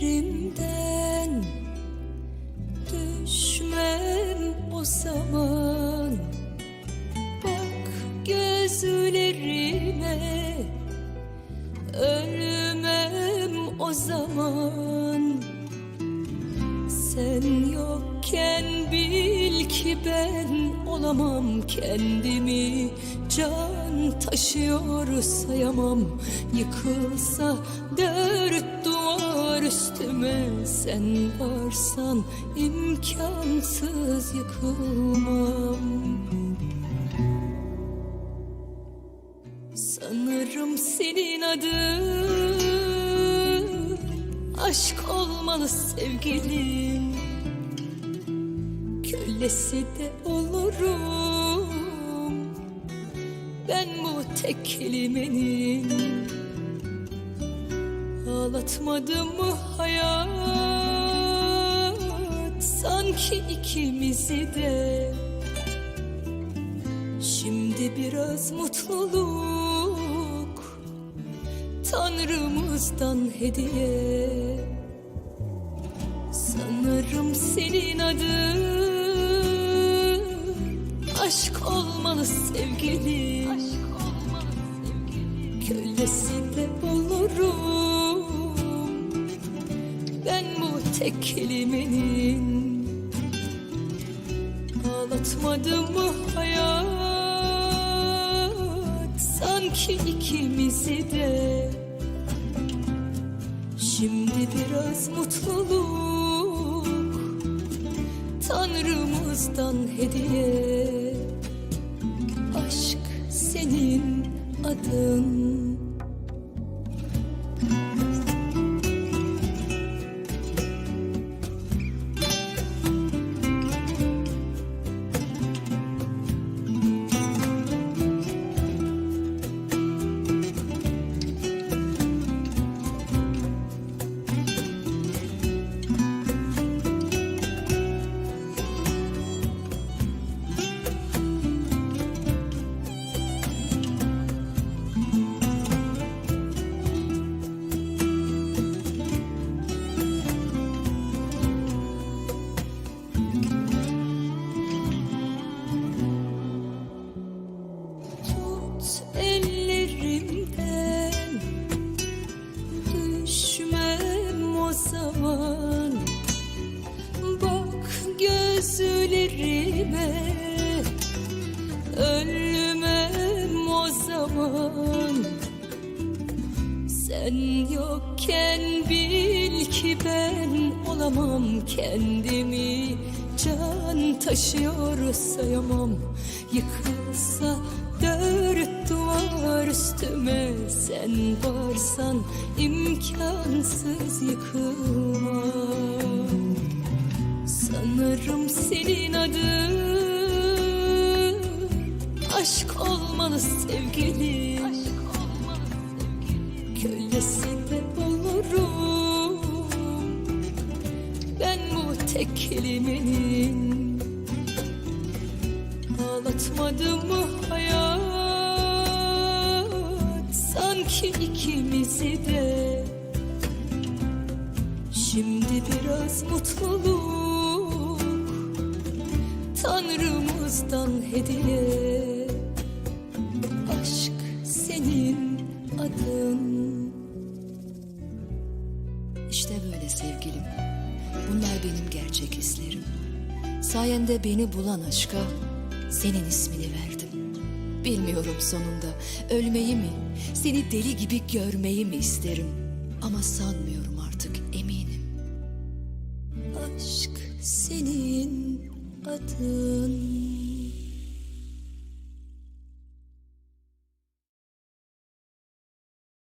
yerinden düşmem o zaman. Bak gözlerime ölmem o zaman. Sen yokken bil ki ben olamam kendimi. Can taşıyor sayamam. Yıkılsa dört duvar üstüme. Sen varsan imkansız yıkılmam. Sanırım senin adın Aşk olmalı sevgilim. Kölesi de olurum Ben bu tek kelimenin Ağlatmadı mı hayat? Sanki ikimizi de. Şimdi biraz mutluluk Tanrımızdan hediye. Sanırım senin adın Aşk olmalı sevgilim. Kölesi de olurum Ben bu tek kelimenin Ağlatmadı mı hayat. Sanki ikimizi de Şimdi biraz mutluluk Tanrımızdan hediye senin Sen yokken bil ki ben olamam kendimi. Can taşıyor sayamam. Yıkılsa dört duvar üstüme. Sen varsan imkansız yıkılmam. Sanırım senin adın Aşk olmalı sevgilim Kölesi de olurum Ben bu tek kelimenin. Ağlatmadı mı hayat? Sanki ikimizi de. Şimdi biraz mutluluk Tanrımızdan hediye. Aşk senin adın sevgilim. Bunlar benim gerçek hislerim. Sayende beni bulan aşka senin ismini verdim. Bilmiyorum sonunda ölmeyi mi, seni deli gibi görmeyi mi isterim. Ama sanmıyorum artık eminim. Aşk senin adın